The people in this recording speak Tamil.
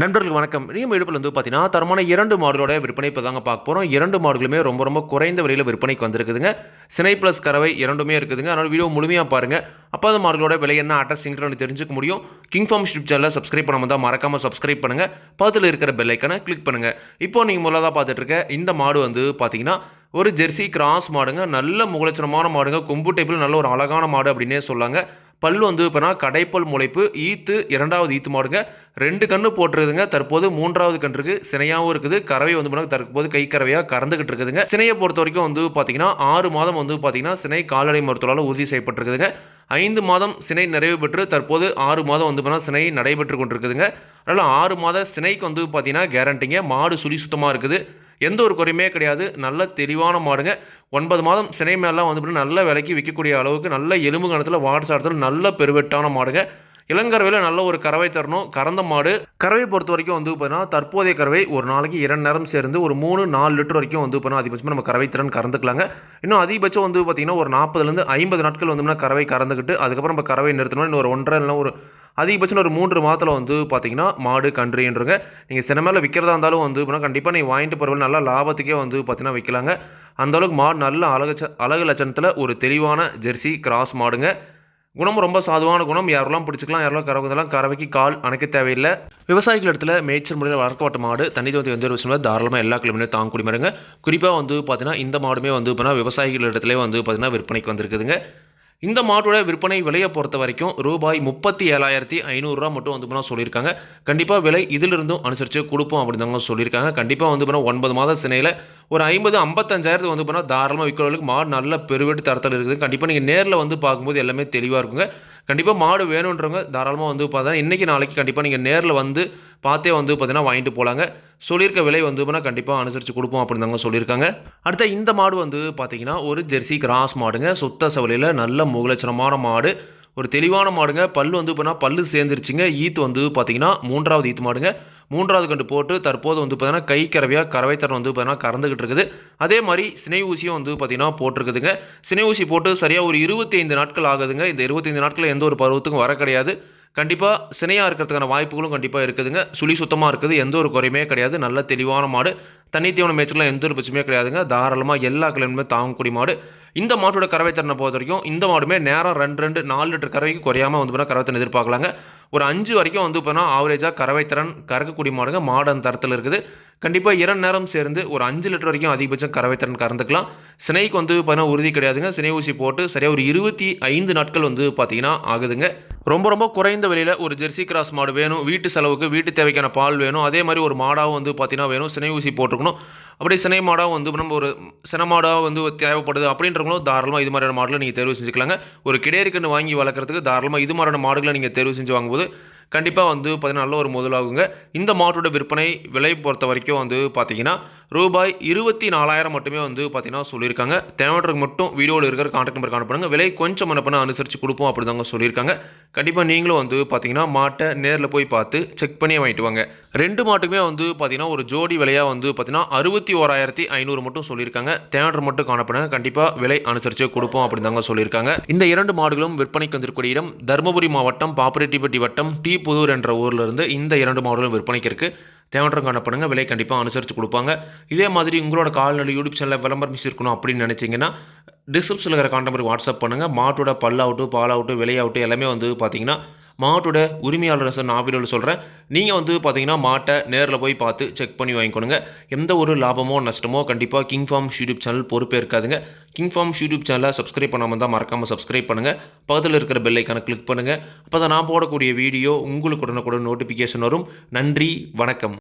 நண்பர்களுக்கு வணக்கம். நீங்கள் எடுப்பில் வந்து பார்த்தீங்கன்னா தரமான இரண்டு மாடுகளோட விற்பனை இப்போ தாங்க பார்க்க போகிறோம் இரண்டு மாடுகளுமே ரொம்ப ரொம்ப குறைந்த விலையில் விற்பனைக்கு வந்திருக்குதுங்க. சினை ப்ளஸ் கறவை இரண்டுமே இருக்குதுங்க. அதனால் வீடியோ முழுமையாக பாருங்கள் அப்போ அந்த மாடுகளோட விலை என்ன அட்ரஸ் எங்கிட்ட தெரிஞ்சுக்க முடியும். கிங் ஃபார்ம் ஷிப் சேனலில் சப்ஸ்கிரைப் பண்ணாமல் தான் மறக்காமல் சப்ஸ்கிரைப் பண்ணுங்கள் பக்கத்தில் இருக்கிற பெல்லைக்கனை கிளிக் பண்ணுங்கள் இப்போ நீங்கள் முதலாக பார்த்துட்டு இருக்க இந்த மாடு வந்து பார்த்தீங்கன்னா ஒரு ஜெர்சி கிராஸ் மாடுங்க. நல்ல முகலட்சணமான மாடுங்க. கொம்பு டைப்பில் நல்ல ஒரு அழகான மாடு அப்படின்னே சொல்லாங்க. பல் வந்து இப்போனா கடைப்பல் முளைப்பு ஈத்து இரண்டாவது ஈத்து மாடுங்க. ரெண்டு கன்று போட்டுருதுங்க தற்போது மூன்றாவது கன்றுக்கு சினையாகவும் இருக்குது. கறவை வந்து தற்போது கை கறவையாக கறந்துக்கிட்டு இருக்குதுங்க. சினையை பொறுத்த வரைக்கும் வந்து பார்த்தீங்கன்னா ஆறு மாதம் வந்து பார்த்தீங்கன்னா சினை கால்நடை மருத்துவரால் உறுதி செய்யப்பட்டிருக்குதுங்க. ஐந்து மாதம் சினை நிறைவு பெற்று தற்போது ஆறு மாதம் வந்து பார்த்தீங்கன்னா சினை நடைபெற்று கொண்டிருக்குதுங்க. அதனால் ஆறு மாத சினைக்கு வந்து பார்த்தீங்கன்னா கேரண்டிங்க மாடு சுழி சுத்தமாக இருக்குது. எந்த ஒரு குறையுமே கிடையாது. நல்ல தெளிவான மாடுங்க. ஒன்பது மாதம் சினை மேலாம் வந்து நல்ல விலைக்கு விற்கக்கூடிய அளவுக்கு நல்ல எலும்பு கணத்தில் வாடு சாடத்தில் நல்ல பெருவெட்டான மாடுங்க. இளங்கறவையில் நல்ல ஒரு கறவை தரணும். கறந்த மாடு. கறவை பொறுத்த வரைக்கும் வந்து பார்த்தீங்கன்னா தற்போதைய கறவை ஒரு நாளைக்கு இரண்டு நேரம் சேர்ந்து ஒரு மூணு நாலு லிட்டர் வரைக்கும் வந்து பார்த்தீங்கன்னா அதிகபட்சமாக நம்ம கறவை திறன் கறந்துக்கலாங்க. இன்னும் அதிகபட்சம் வந்து பார்த்திங்கன்னா ஒரு நாற்பதுலேருந்து ஐம்பது நாட்கள் வந்து கறவை கறந்துக்கிட்டு அதுக்கப்புறம் நம்ம கறவை நிறுத்தணும் இன்னும் ஒரு ஒன்றரை இல்லை ஒரு அதிகபட்சம் ஒரு மூன்று மாதத்தில் வந்து பார்த்தீங்கன்னா மாடு கன்றுன்றங்க. நீங்கள் சினிமாவில் விற்கிறதா இருந்தாலும் வந்து கண்டிப்பாக நீங்கள் வாங்கிட்டு போகிறவங்க நல்லா லாபத்துக்கே வந்து பார்த்தீங்கன்னா விற்கலாங்க அந்தளவுக்கு மாடு நல்ல அழகு அழகு லட்சணத்தில் ஒரு தெளிவான ஜெர்சி கிராஸ் மாடுங்க. குணம் ரொம்ப சாதுவான குணம். யாரெல்லாம் பிடிச்சிக்கலாம் யாரெல்லாம் கறவுதெல்லாம் கறவைக்கு கால் அணைக்க தேவையில்லை. விவசாயிகள் இடத்துல மேய்ச்சல் முறையில் வளர்க்கப்பட்ட மாடு தண்ணி தோத்தி வந்து ஒரு தாராளமாக எல்லா கிலோமீட்டர் தாங்க குடிமருங்க குறிப்பாக வந்து பார்த்தீங்கன்னா இந்த மாடுமே வந்து பார்த்தீங்கன்னா விவசாயிகள் இடத்துல வந்து பார்த்தீங்கன்னா விற்பனைக்கு வந்திருக்குதுங்க. இந்த மாட்டோட விற்பனை விலையை பொறுத்த வரைக்கும் ரூபாய் முப்பத்தி ஏழாயிரத்தி ஐநூறுரூவா மட்டும் வந்து பண்ணால் சொல்லியிருக்காங்க. கண்டிப்பாக விலை இதிலிருந்தும் அனுசரித்து கொடுப்போம் அப்படின்னு சொல்லியிருக்காங்க. கண்டிப்பாக வந்து பண்ணால் ஒன்பது மாத சினையில் ஒரு ஐம்பது ஐம்பத்தஞ்சாயிரத்து வந்து போனால் தாராளமாக விற்கிறவங்களுக்கு மாடு நல்ல பெருவெட்டு தரத்தில் இருக்குது. கண்டிப்பாக நீங்கள் நேரில் வந்து பார்க்கும்போது எல்லாமே தெளிவாக இருக்குங்க. கண்டிப்பாக மாடு வேணுன்றவங்க தாராளமாக வந்து பார்த்தா இன்றைக்கி நாளைக்கு கண்டிப்பாக நீங்கள் நேரில் வந்து பார்த்தே வந்து பார்த்தீங்கன்னா வாங்கிட்டு போகலாங்க சொல்லியிருக்க விலை வந்து பார்த்தீங்கன்னா கண்டிப்பாக அனுசரித்து கொடுப்போம் அப்படின்னு தாங்க சொல்லியிருக்காங்க. அடுத்த இந்த மாடு வந்து பார்த்தீங்கன்னா ஒரு ஜெர்சி கிராஸ் மாடுங்க. சுத்த சவலையில் நல்ல முகலட்சணமான மாடு. ஒரு தெளிவான மாடுங்க. பல் வந்து பார்த்தீங்கன்னா பல்லு சேர்ந்துருச்சுங்க. ஈத்து வந்து பார்த்தீங்கன்னா மூன்றாவது ஈத்து மாடுங்க. மூன்றாவது கண்டு போட்டு தற்போது வந்து பார்த்தீங்கன்னா கை கறவையாக கறவை தரம் வந்து பார்த்தீங்கன்னா கறந்துக்கிட்டு இருக்குது. அதே மாதிரி சினை ஊசியும் வந்து பார்த்திங்கன்னா போட்டிருக்குதுங்க. சினை ஊசி போட்டு சரியாக ஒரு இருபத்தைந்து நாட்கள் ஆகுதுங்க. இந்த இருபத்தைந்து நாட்களில் எந்த ஒரு பருவத்துக்கும் வர கிடையாது. கண்டிப்பாக சினையாக இருக்கிறதுக்கான வாய்ப்புகளும் கண்டிப்பாக இருக்குதுங்க. சுழி சுத்தமாக இருக்குது. எந்த ஒரு குறையுமே கிடையாது. நல்ல தெளிவான மாடு. தண்ணி தீவன மேய்ச்சலாம் எந்த ஒரு பிரச்சனையுமே கிடையாதுங்க. தாராளமாக எல்லா கிழமையுமே தாங்கக்கூடிய மாடு. இந்த மாட்டோட கறவை திறனை பொறுத்த வரைக்கும் இந்த மாடுமே நேரம் ரெண்டு ரெண்டு நாலு லிட்டர் கறவைக்கு குறையாமல் வந்து பார்த்தீங்கன்னா கறவை திறன் எதிர்பார்க்கலாங்க. ஒரு அஞ்சு வரைக்கும் வந்து பார்த்தா ஆவரேஜாக கறவை திறன் கறக்கக்கூடிய மாடுங்க மாடன் அந்த தரத்தில் இருக்குது. கண்டிப்பாக இரண்டு நேரம் சேர்ந்து ஒரு அஞ்சு லிட்டர் வரைக்கும் அதிகபட்சம் கறவை திறன் கறந்துக்கலாம். சினைக்கு வந்து பார்த்தீங்கன்னா உறுதி கிடையாதுங்க. சினை ஊசி போட்டு சரியாக ஒரு இருபத்தி ஐந்து நாட்கள் வந்து பார்த்தீங்கன்னா ஆகுதுங்க. ரொம்ப ரொம்ப குறைந்த விலையில் ஒரு ஜெர்சி கிராஸ் மாடு வேணும். வீட்டு செலவுக்கு வீட்டு தேவைக்கான பால் வேணும். அதே மாதிரி ஒரு மாடாகவும் வந்து பார்த்தீங்கன்னா வேணும். சினை ஊசி போட்டுருக்கணும். அப்படி சினை மாடாகவும் வந்து நம்ம ஒரு சினமாடாக வந்து தேவைப்படுது அப்படின்றவங்களும் தாராளமாக இது மாதிரியான மாடலை நீங்கள் தேர்வு செஞ்சுக்கலாங்க. ஒரு கிடையருக்குன்னு வாங்கி வளர்க்குறதுக்கு தாராளமாக இது மாதிரியான மாடுகளை நீங்கள் தேர்வு செஞ்சு வாங்கும்போது கண்டிப்பாக வந்து பார்த்திங்கன்னா நல்ல ஒரு முதலாகுங்க. இந்த மாட்டோட விற்பனை விலை பொறுத்த வரைக்கும் வந்து பார்த்தீங்கன்னா ரூபாய் இருபத்தி நாலாயிரம் மட்டுமே வந்து பார்த்தீங்கன்னா சொல்லியிருக்காங்க. தேவைக்கு மட்டும் வீடியோவில் இருக்கிற கான்டாக்ட் நம்பர் காணப்படுங்க விலை கொஞ்சம் பண்ண அனுசரித்து கொடுப்போம் அப்படி தாங்க சொல்லியிருக்காங்க. கண்டிப்பாக நீங்களும் வந்து பார்த்தீங்கன்னா மாட்டை நேரில் போய் பார்த்து செக் பண்ணி வாங்கிட்டு வாங்க. ரெண்டு மாட்டுக்குமே வந்து பார்த்தீங்கன்னா ஒரு ஜோடி விலையாக வந்து பார்த்தீங்கன்னா அறுபத்தி ஓராயிரத்தி ஐநூறு மட்டும் சொல்லியிருக்காங்க. தேட்டர் மட்டும் காணப்படுங்க. கண்டிப்பாக விலை அனுசரித்து கொடுப்போம் அப்படி தாங்க சொல்லியிருக்காங்க. இந்த இரண்டு மாடுகளும் விற்பனைக்கு வந்திருக்கூடிய இடம் தருமபுரி மாவட்டம் பாப்பரெட்டிப்பட்டி வட்டம் டி புதூர் என்ற ஊரில் இருந்து இந்த இரண்டு மாடுகளும் விற்பனைக்கு இருக்குது தேவன்றம் காணப்படுங்க விலை கண்டிப்பாக அனுசரித்து கொடுப்பாங்க. இதே மாதிரி உங்களோட கால்நடை யூடியூப் சேனலில் விளம்பரம் மிஸ் இருக்கணும் அப்படின்னு நினச்சிங்கன்னா டிஸ்கிரிப்ஷனில் இருக்கிற கான்டாக்ட் வாட்ஸ்அப் பண்ணுங்கள் மாட்டோட பல்லாகட்டும் பாலாகட்டும் விலையாகட்டும் எல்லாமே வந்து பார்த்தீங்கன்னா மாட்டோட உரிமையாளர் சார் நான் வீடியோவில் சொல்கிறேன் நீங்கள் வந்து பார்த்தீங்கன்னா மாட்டை நேரில் போய் பார்த்து செக் பண்ணி வாங்கிக்கணுங்க. எந்த ஒரு லாபமோ நஷ்டமோ கண்டிப்பாக கிங் ஃபார்ம் யூடியூப் சேனல் பொறுப்பே இருக்காதுங்க. கிங் ஃபார்ம் யூடியூப் சேனலை சப்ஸ்கிரைப் பண்ணாமல் தான் மறக்காமல் சப்ஸ்கிரைப் பண்ணுங்கள் பக்கத்தில் இருக்கிற பெல்லைக்கான கிளிக் பண்ணுங்கள் அப்போ தான் நான் போடக்கூடிய வீடியோ உங்களுக்கு உடனுக்குடன் நோட்டிஃபிகேஷன் வரும். நன்றி வணக்கம்.